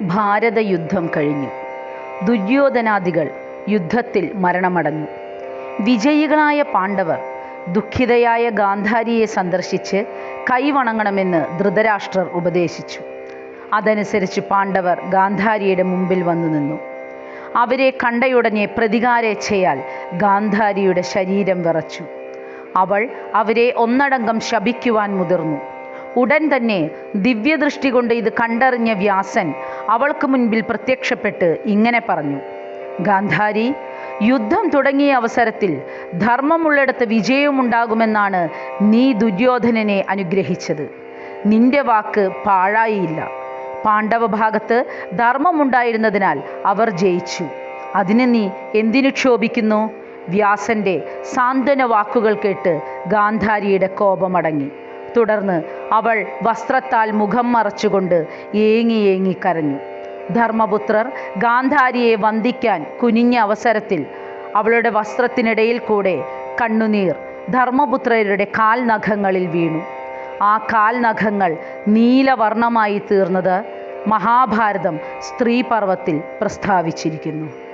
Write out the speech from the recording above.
ഭാരതയുദ്ധം കഴിഞ്ഞു. ദുര്യോധനാദികൾ യുദ്ധത്തിൽ മരണമടഞ്ഞു. വിജയികളായ പാണ്ഡവർ ദുഃഖിതയായ ഗാന്ധാരിയെ സന്ദർശിച്ച് കൈവണങ്ങണമെന്ന് ധൃതരാഷ്ട്രർ ഉപദേശിച്ചു. അതനുസരിച്ച് പാണ്ഡവർ ഗാന്ധാരിയുടെ മുമ്പിൽ വന്നു നിന്നു. അവരെ കണ്ടയുടനെ പ്രതികാരേച്ഛയാൽ ഗാന്ധാരിയുടെ ശരീരം വിറച്ചു. അവൾ അവരെ ഒന്നടങ്കം ശപിക്കുവാൻ മുതിർന്നു. ഉടൻ തന്നെ ദിവ്യദൃഷ്ടി കൊണ്ട് ഇത് കണ്ടറിഞ്ഞ വ്യാസൻ അവൾക്ക് മുൻപിൽ പ്രത്യക്ഷപ്പെട്ട് ഇങ്ങനെ പറഞ്ഞു. ഗാന്ധാരി യുദ്ധം തുടങ്ങിയ അവസരത്തിൽ ധർമ്മമുള്ളിടത്ത് വിജയമുണ്ടാകുമെന്നാണ് നീ ദുര്യോധനനെ അനുഗ്രഹിച്ചത്. നിന്റെ വാക്ക് പാഴായില്ല. പാണ്ഡവ ഭാഗത്ത് ധർമ്മമുണ്ടായിരുന്നതിനാൽ അവർ ജയിച്ചു. അതിന് നീ എന്തിനു ക്ഷോഭിക്കുന്നു? വ്യാസന്റെ സാന്ത്വന വാക്കുകൾ കേട്ട് ഗാന്ധാരിയുടെ കോപമടങ്ങി. തുടർന്ന് അവൾ വസ്ത്രത്താൽ മുഖം മറച്ചുകൊണ്ട് ഏങ്ങി ഏങ്ങി കരഞ്ഞു. ധർമ്മപുത്രർ ഗാന്ധാരിയെ വന്ദിക്കാൻ കുനിഞ്ഞ അവസരത്തിൽ അവളുടെ വസ്ത്രത്തിനിടയിൽ കൂടെ കണ്ണുനീർ ധർമ്മപുത്രരുടെ കാൽനഖങ്ങളിൽ വീണു. ആ കാൽനഖങ്ങൾ നീലവർണമായി തീർന്നത് മഹാഭാരതം സ്ത്രീപർവത്തിൽ പ്രസ്താവിച്ചിരിക്കുന്നു.